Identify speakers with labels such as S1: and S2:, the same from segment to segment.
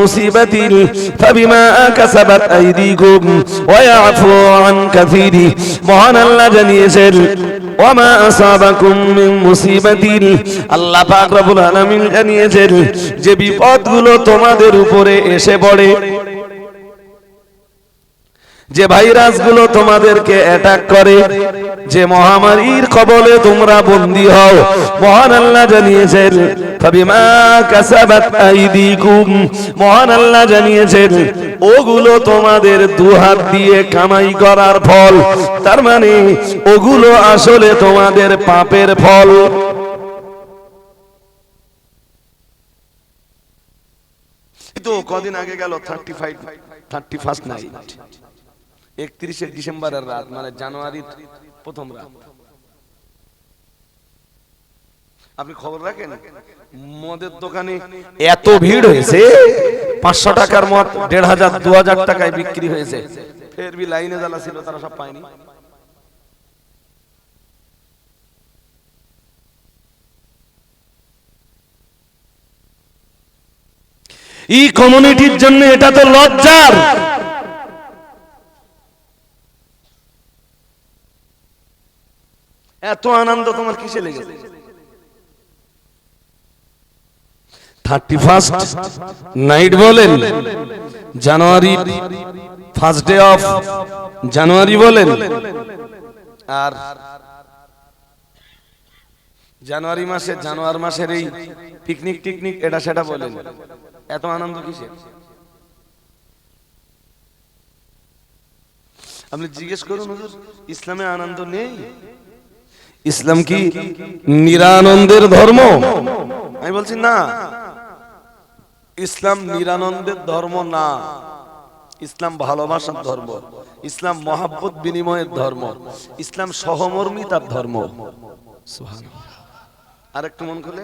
S1: مصيبة فبما كسبت أيديكم ويعفو عن كثير মহান আল্লাহ জানিয়েছেন ওমা আসাবাকুম মিন মুসিবাতিন আল্লাহ পাক রব্বুল আলামিন জানিয়েছেন যে বিপদগুলো তোমাদের উপরে এসে পড়ে যে ভাইরাসগুলো তোমাদেরকে অ্যাটাক করে, যে মহামারীর কবলে তোমরা বন্দী হও। মহান আল্লাহ জানিয়েছেন, ফাবিমা কাসাবাত আইদিকুম। মহান আল্লাহ জানিয়েছেন, ওগুলো তোমাদের দুহাত দিয়ে কামাই করার ফল। তার মানে ওগুলো আসলে তোমাদের পাপের ফল। কদিন আগে গেল thirty five thirty first night একত্রিশে ডিসেম্বরের রাত মানে জানুয়ারির প্রথম রাত। আপনি খবর রাখেন? মদের দোকানে এত ভিড় হয়েছে, পাঁচশো টাকার মদ দেড় হাজার, দু হাজার টাকায় বিক্রি হয়েছে। ফের বি লাইনে জ্বালা ছিল, তারা সব পায়নি। এই কমিউনিটির জন্য এটা তো লজ্জার। এত আনন্দ তোমার কিসে লেগেছে? থার্টি ফার্স্ট নাইট বলেন January first day of January বলেন। আর জানুয়ারি মাসে জানুয়ারি মাসের এই পিকনিক টিকনিক এটা সেটা বলেন। এত আনন্দ কিসে আপনি জিজ্ঞেস করুন, হুজুর, ইসলামে আনন্দ নেই? ইসলাম কি নিরানন্দের ধর্ম? আমি বলছি না। ইসলাম নিরানন্দের ধর্ম না। ইসলাম ভালোবাসার ধর্ম। ইসলাম মহাব্বত বিনিময়ের ধর্ম। ইসলাম সহমর্মিতার ধর্ম। আর একটু মন খুলে।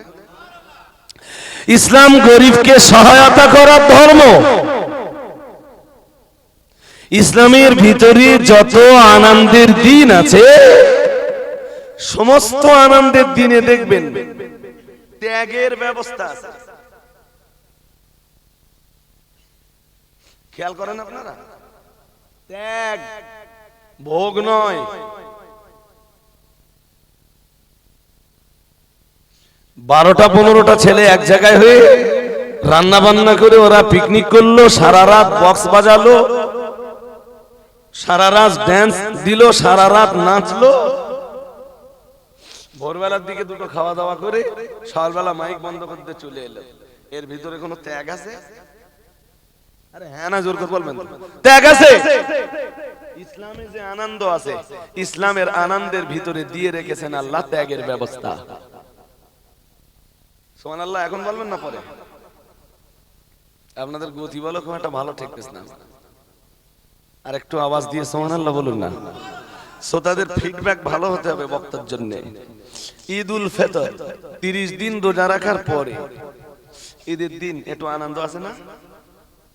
S1: ইসলাম গরিবকে সহায়তা করার ধর্ম। ইসলামের ভিতরে যত আনন্দের দিন আছে সমস্ত আনন্দের দিনে দেখবেন ত্যাগের ব্যবস্থা খেয়াল করেন আপনারা? ত্যাগ ভোগ নয়। বারোটা, পনেরোটা ছেলে এক জায়গায় হয়ে রান্না বান্না করে ওরা পিকনিক করল, সারা রাত বক্স বাজালো, সারা রাত ড্যান্স দিল, সারা রাত নাচলো। ভোরবেলার দিকে দুটো খাওয়া দাওয়া করে সকালবেলা মাইক বন্ধ করতে চলে এলো। এর ভিতরে কোনো ত্যাগ আছে? হ্যাঁ আপনাদের গতি বলো, খুব একটা ভালো ঠেকতেছ না। আর একটু আওয়াজ দিয়ে সোমান আল্লাহ বলুন না। শ্রোতাদের ফিডব্যাক ভালো হতে হবে বক্তার জন্য। ঈদ উল ফেতর, তিরিশ দিন রোজা রাখার পরে। ঈদের দিন, একটু আনন্দ আছে না?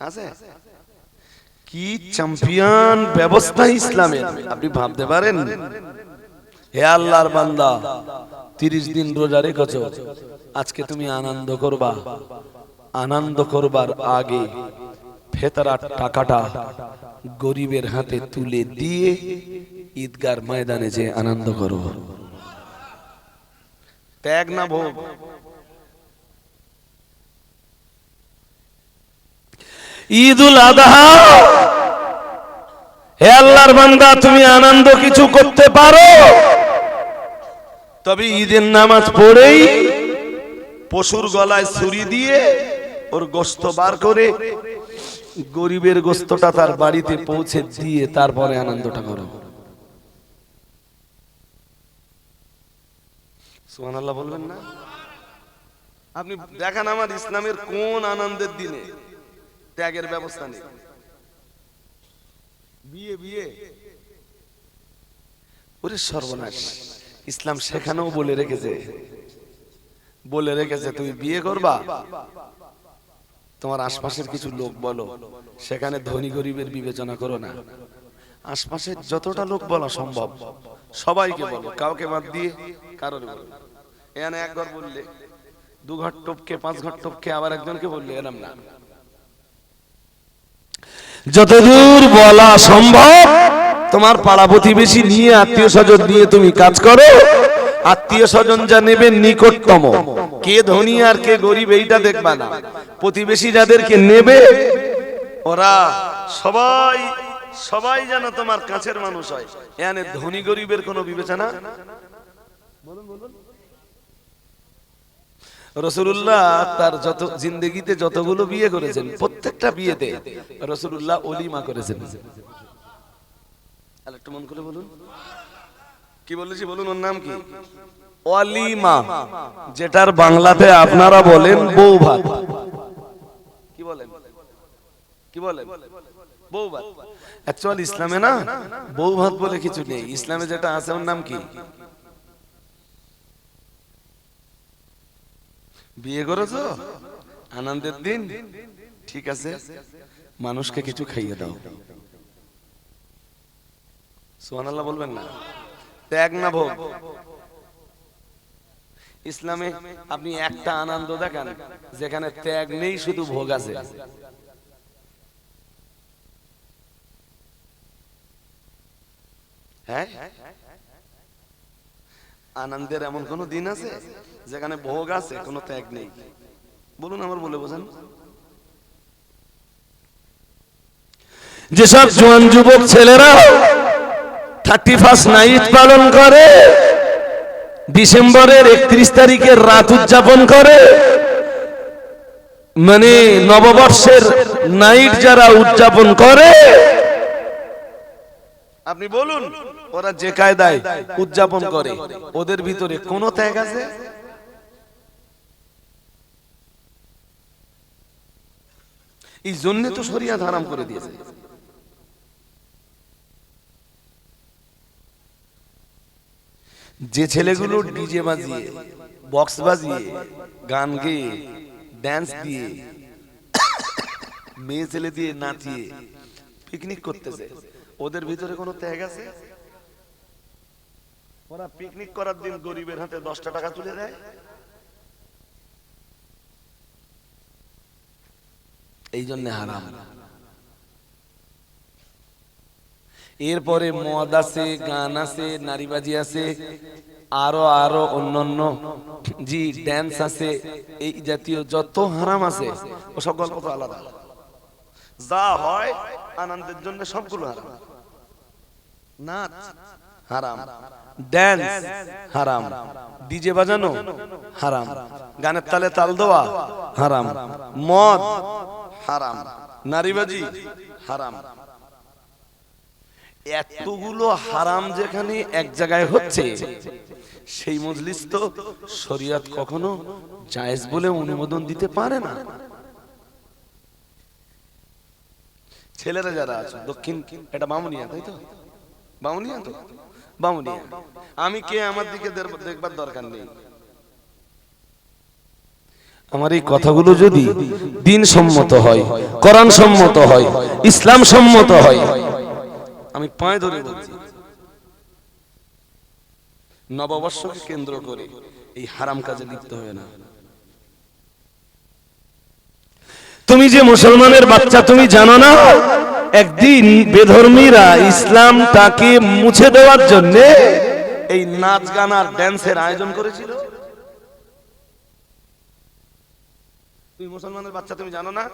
S1: আছে? কি চ্যাম্পিয়ন ব্যবস্থা ইসলামের, আপনি ভাবতে পারেন? হে আল্লাহর বান্দা, তিরিশ দিন রোজা রেখেছ, আজকে তুমি আনন্দ করবা। আনন্দ করবার আগে ফেতারার টাকাটা গরিবের হাতে তুলে দিয়ে ঈদগার ময়দানে যে আনন্দ করো। ত্যাগ না ভোগ। ঈদুল আদহা। হে আল্লাহর বান্দা তুমি আনন্দ কিছু করতে পারো। তবে ঈদের নামাজ পড়েই পশুর গলায় ছুরি দিয়ে ওর গোস্ত বার করে গরিবের গোস্তটা তার বাড়িতে পৌঁছে দিয়ে তারপরে আনন্দটা করো। বলবেন না? আপনি দেখান আমার ইসলামের কোন আনন্দের দিনে ত্যাগের ব্যবস্থা নেই। বিয়ে বিয়ে। ওরে সর্বনাশ ইসলাম সেখানেও বলে রেখেছে। বলে রেখেছে তুমি বিয়ে করবা? তোমার আশপাশের কিছু লোক বলো সেখানে ধনী গরিবের বিবেচনা করো না। আশপাশের যতটা লোক বলা সম্ভব সবাইকে বলো কাউকে বাদ দিয়ে কারোর বলো এখানে এক ঘর বললে, দু ঘর টপকে, পাঁচ ঘর টপকে আবার একজনকে বললে, এরম না। যতদূর বলা সম্ভব, তোমার পাড়া প্রতিবেশী নিয়ে আত্মীয় স্বজন নিয়ে তুমি কাজ করো। আত্মীয় স্বজন যা নেবে নিকটতম। কে ধনী আর কে গরিব এইটা দেখবা না। প্রতিবেশী যাদেরকে নেবে, ওরা সবাই সবাই যেন তোমার কাছের মানুষ হয়। এখানে ধনী গরিবের কোনো বিবেচনা? রসুল্লাহ তার যত জিন্দগিতে যতগুলো বিয়ে করেছেন, প্রত্যেকটা বিয়েতে রসুল্লাহ অলিমা করেছেন। একটু মন করে বলুন। কি বলেছি বলুন, ওর নাম কি? অলিমা যেটার বাংলাতে আপনারা বলেন বউ ভাত। কি বলেন? কি বলেন? বউ ভাত। অ্যাকচুয়াল ইসলামে না, বউ ভাত বলে কিছু নেই। ইসলামে যেটা আছে, ওর নাম কি? বিয়ে করেছ? আনন্দের দিন? ঠিক আছে। মানুষকে কিছু খাইয়ে দাও। সুবহানাল্লাহ বলবেন না। ত্যাগ না ভোগ? ইসলামে আপনি একটা আনন্দ দেখান, যেখানে ত্যাগ নেই, শুধু ভোগ আছে। হ্যাঁ? আনন্দের এমন কোন দিন আছে? যেখানে ভোগ আছে কোনো ত্যাগ নেই। বলুন আমার বলে বোঝান। যেসব জোয়ান যুবক ছেলেরা থার্টি ফার্স্ট নাইট পালন করে ডিসেম্বরের একত্রিশ তারিখের রাত উদযাপন করে মানে নববর্ষের নাইট যারা উদযাপন করে আপনি বলুন। ওরা যে কায়দায় উদযাপন করে, ওদের ভিতরে কোন ত্যাগ আছে? এই জন্য তো শরিয়াত হারাম করে দিয়েছে। যে ছেলেগুলো ডিজে বাজিয়ে, বক্স বাজিয়ে, গান গেয়ে ড্যান্স দিয়ে, মেয়ে ছেলে দিয়ে নাচিয়ে পিকনিক করতেছে, ওদের ভিতরে কোনো ত্যাগ আছে? ওরা পিকনিক করার দিন গরিবের হাতে দশটা টাকা তুলে দেয়। এই জন্য হারাম। এরপরে মদ আছে, গান আছে, নারীবাজি আছে, আরও আরও অন্যান্য। জি ড্যান্স আছে, এই জাতীয় যত হারাম আছে, ও সব গল্প তো আলাদা। যা হয় আনন্দের জন্য সবগুলো হারাম। নাচ হারাম। ড্যান্স হারাম। ডিজে বাজানো হারাম। গানের তালে তাল দেওয়া হারাম। মদ হারাম। নারীবাজি হারাম। এতগুলো হারাম যেখানে এক জায়গায় হচ্ছে সেই মজলিস তো শরিয়ত কখনো জায়েজ বলে অনুমোদন দিতে পারে না। ছেলেরা যারা আছে দক্ষিণ এটা বামুনিয়া তাই তো? বামুনিয়া তো? বামুনিয়া। আমি কে আমার দিকে দেখবার দরকার নেই। আমার এই কথাগুলো যদি দিন সম্মত হয়, কোরআন সম্মত হয়, ইসলাম সম্মত হয়, আমি পায়ে ধরে বলছি, নববর্ষকে কেন্দ্র করে এই হারাম কাজে লিপ্ত হবে না। তুমি যে মুসলমানের বাচ্চা, তুমি জানো না? একদিন বেধর্মীরা ইসলামটাকে মুছে দেওয়ার জন্য এই নাচ গান আর ড্যান্সের আয়োজন করেছিল। তুমি মুসলমানের বাচ্চা তুমি জানো না?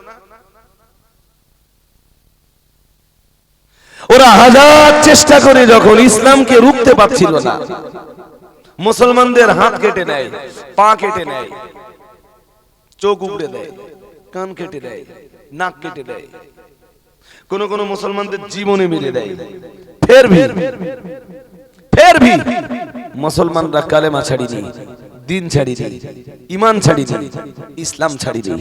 S1: ওরা হাজার চেষ্টা করে যখন ইসলামকে রুখতে পারছিল না মুসলমানদের হাত কেটে নেয় পা কেটে নেয় চোখ উপড়ে দেয় কান কেটে দেয় নাক কেটে দেয়। কোন কোন মুসলমানদের জীবনে মেরে দেয়। মুসলমানরা কালেমা ছাড়িনি দিন ছাড়িনি ইমান ছাড়িনি ইসলাম ছাড়িনি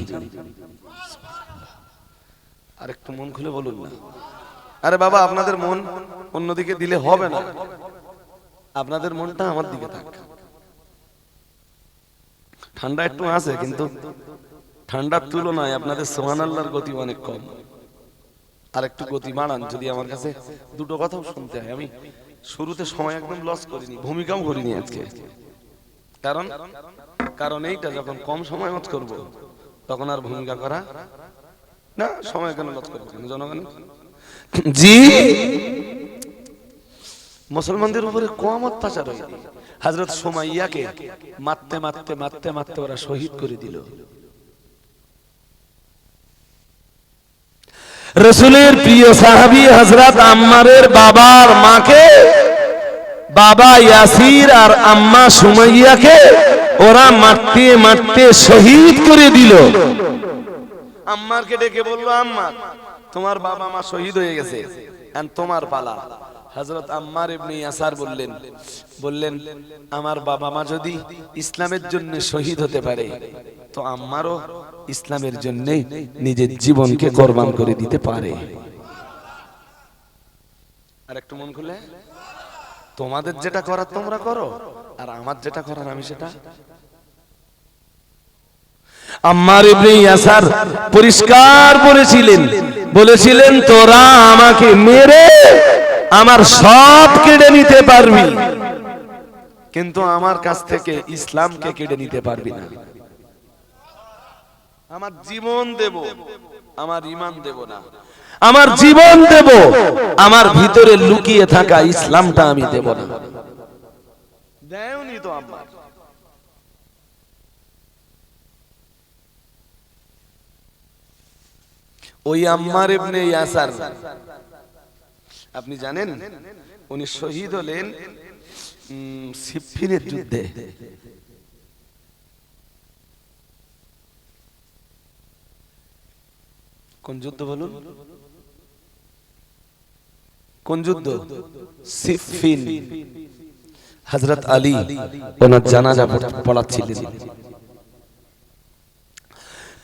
S1: আর একটু মন খুলে বলুন না। আরে বাবা, আপনাদের মন অন্যদিকে দিলে হবে না। আপনাদের মনটা আমার দিকে থাক। ঠান্ডা একটু আছে, কিন্তু ঠান্ডার তুলনায় আপনাদের সোহান আল্লাহর গতি অনেক কম। আর একটু গতি বাড়ান যদি আমার কাছে দুটো কথাও শুনতে হয়। আমি শুরুতে সময় একদম লস করিনি ভূমিকাও করিনি আজকে। কারণ কারণ এইটা যখন কম সময় মত করব তখন আর ভূমিকা করা না সময় কেন লস করব কেন জনগণ? জি মুসলমানদের উপরে কম অত্যাচার হয় হজরত সোমাইয়াকে মারতে মারতে মারতে মারতে ওরা শহীদ করে দিল।
S2: রসুলের প্রিয় সাহাবি হজরত আম্মারের বাবার মাকে, বাবা ইয়াসির আর আম্মা সুমাইয়াকে ওরা মারতে মারতে শহীদ করে দিল।
S1: আম্মারকে ডেকে বলল, আম্মা, তোমার বাবা মা শহীদ হয়ে গেছে তোমার পালা। হযরত আম্মার ইবনে ইয়াসার বললেন বললেন, আমার বাবা মা যদি ইসলামের জন্য শহীদ হতে পারে, তো আম্মারও ইসলামের জন্য নিজের জীবনকে কোরবান করে দিতে পারে। আর একটু মন খুলে। তোমাদের যেটা করার তোমরা করো, আর আমার যেটা করার আমি সেটা
S2: আম্মার ইবনে ইয়াসার পরিষ্কার বলেছিলেন বলেছিলেন, তোরা আমাকে মেরে আমার সব কেড়ে নিতে পারবি।
S1: কিন্তু আমার কাছ থেকে ইসলামকে কেড়ে নিতে পারবি না। আমার জীবন দেব, আমার ইমান দেব না।
S2: আমার জীবন দেব, আমার ভিতরে লুকিয়ে থাকা ইসলামটা আমি দেব না।
S1: দেয়নি তো আম্মা ওই আম্মার ইবনে ইয়াসার। আপনি জানেন, উনি শহীদ হলেন সিফিনের যুদ্ধে। কোন যুদ্ধ বলুন? কোন যুদ্ধ? সিফিন। হজরত আলী, ওনার জানাজা পড়াচ্ছিলেন।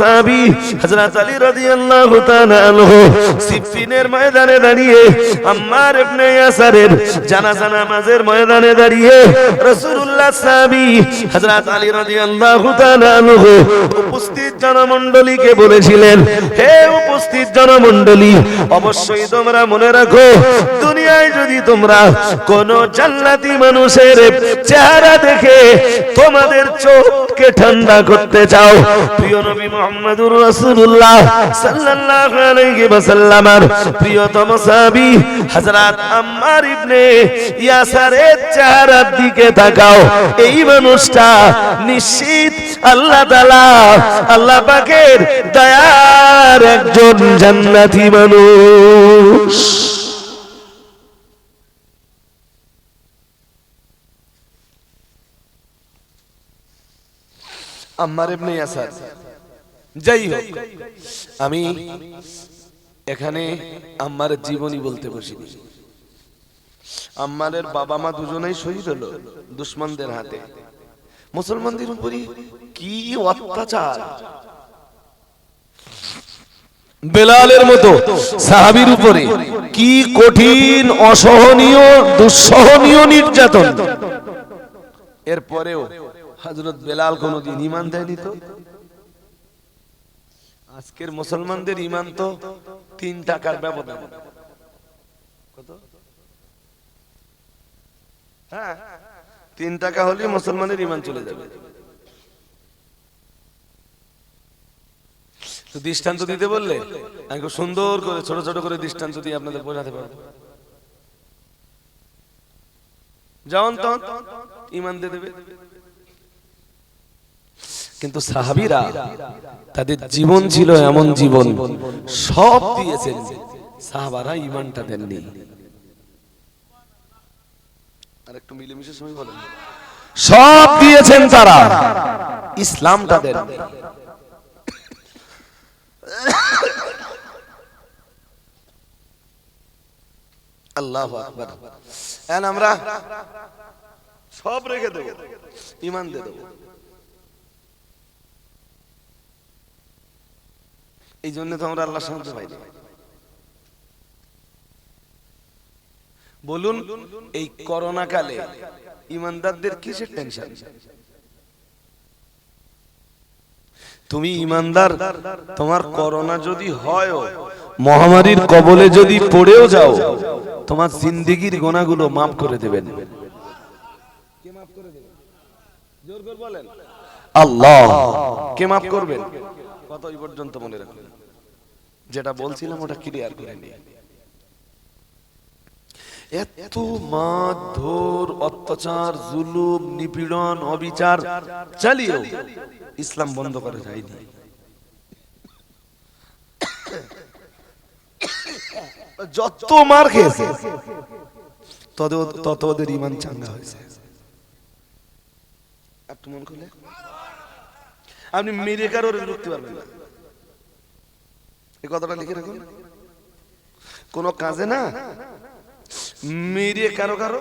S2: সাহাবী হযরত আলী রাদিয়াল্লাহু তাআলা সিফিনের ময়দানে দাঁড়িয়ে, আম্মার ইবনে ইয়াসারের জানাজা নামাজের ময়দানে দাঁড়িয়ে রাসূলুল্লাহ আলী রাদিয়াল্লাহু তাআলা উপস্থিত জনমণ্ডলীকে বলেছিলেন, হে উপস্থিত জনমণ্ডলী, অবশ্যই তোমরা মনে রাখো, দুনিয়ায় যদি তোমরা কোন জান্নাতি মানুষের চেহারা দেখে তোমাদের চোখকে ঠান্ডা করতে চাও, প্রিয় নবী মুহাম্মদুর রাসূলুল্লাহ সাল্লাল্লাহু আলাইহি ওয়াসাল্লামের প্রিয়তম সাহাবী হযরত আম্মার ইবনে ইয়াসারের চেহারার দিকে তাকাও। এই মানুষটা নিশ্চিত আল্লাহ তাআলা আল্লাহ পাকের দয়ার একজন জান্নাতি মানুষ।
S1: আম্মার ইবনে ইয়াসার যাই হোক, আমি এখানে আম্মারের জীবনী বলতে বসিনি আম্মারের বাবা মা দুজনেই শহীদ হলো দুশ্মনদের হাতে। মুসলমানদের উপরে কি অত্যাচার?
S2: বেলালের মতো সাহাবীর উপরে কি কঠিন, অসহনীয়, দুঃসহনীয় নির্যাতন।
S1: এরপরেও হজরত বেলাল কোনদিন ইমান দেয়নি তো? আজকের মুসলমানদের ইমান তো তিন টাকার ব্যবধান। কত? হ্যাঁ তিন টাকা হলে মুসলমানের ইমান চলে যাবে। দৃষ্টান্ত দিতে বললে আমি সুন্দর করে, ছোট ছোট করে দৃষ্টান্ত দিয়ে আপনাদের বোঝাতে পারব। যেমন তখন ইমান দিয়ে দেবে। কিন্তু সাহাবিরা তাদের জীবন ছিল এমন জীবন সব দিয়েছেন। সাহাবারা ইমানটা দেননি। আর একটু মিলেমিশে সময় বলেন।
S2: সব দিয়েছেন তারা।
S1: ইসলামটা দেন। আল্লাহ আকবার। আমরা সব রেখে দেবো। ইমান দিয়ে দেবো। এই জন্য তো আমরা আল্লাহ সাহায্য পাইনি বলুন এই করোনা কালে ইমানদারদের কিসের টেনশন তুমি ইমানদার তোমার করোনা যদি হয় মহামারীর কবলে যদি পড়েও যাও তোমার জিন্দিগির গোনাগুলো মাফ করে দেবেন। আল্লাহ কে মাফ করবেন? কত এই পর্যন্ত মনে যেটা বলছিলাম ওটা ক্লিয়ার করে নিয়ে এত মারধর, অত্যাচার, জুলুম, নিপীড়ন, অবিচার চালিয়েও ইসলাম বন্ধ করা যায়নি। যত মার খেয়েছে, তত ওদের ইমান চাঙ্গা হয়েছে। মন আপনি মেরে কারোর রুখতে পারবেন না এই কথাটা লিখে রাখুন। কোন কাজে না। মেরে কারও কারও।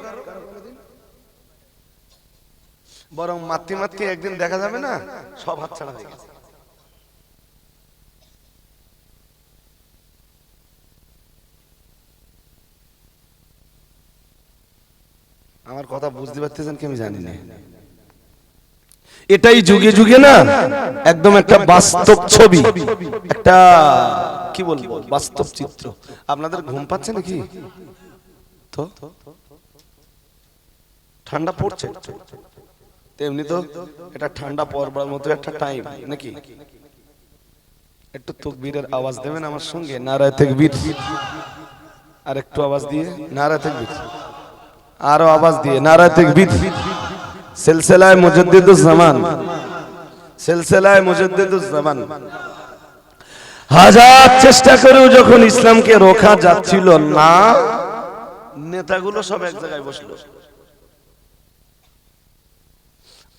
S1: বরং মাতৃ মাতৃ একদিন দেখা যাবে না, সব হাতছাড়া হয়ে গেছে। আমার কথা বুঝতে পারতেছেন কি আমি জানি না। এটাই যুগে যুগে না, একদম একটা বাস্তব ছবি, একটা, কি বলব, বাস্তব চিত্র। আপনাদের ঘুম পাচ্ছে নাকি? তো? ঠান্ডা পড়ছে? তেমনি তো এটা ঠান্ডা পড়বার মতো একটা টাইম নাকি? একটু তকবীরের আওয়াজ দেবেন আমার সঙ্গে, নারায় তকবীর। আর একটু আওয়াজ দিয়ে, নারায় তকবীর। আরও আওয়াজ দিয়ে, নারায় তকবীর। সিলসিলায় মুজাদ্দিদুজ জামান। সিলসিলায় মুজাদ্দিদুজ জামান। হাজার চেষ্টা করেও যখন ইসলামকে রোখা যাচ্ছিল না, নেতাগুলো সব এক জায়গায় বসল।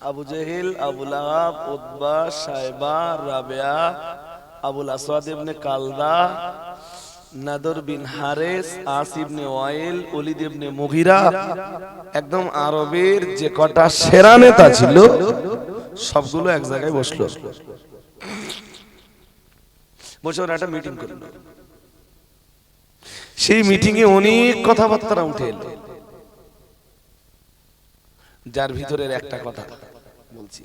S1: আবু জেহিল আবুল আহাব উতবা সাইবা রাবেয়া, আবুল আসাদ ইবনে কালদা নাদর বিন হারেস আস ইবনে ওয়াইল ইবনে মুগিরা একদম আরবের যে কটা সেরা নেতা ছিল সবগুলো এক জায়গায় বসল। বসে ওরা একটা মিটিং করল। সেই মিটিং এ অনেক কথাবার্তা উঠে এলো। যার ভিতরের একটা কথা বলছি।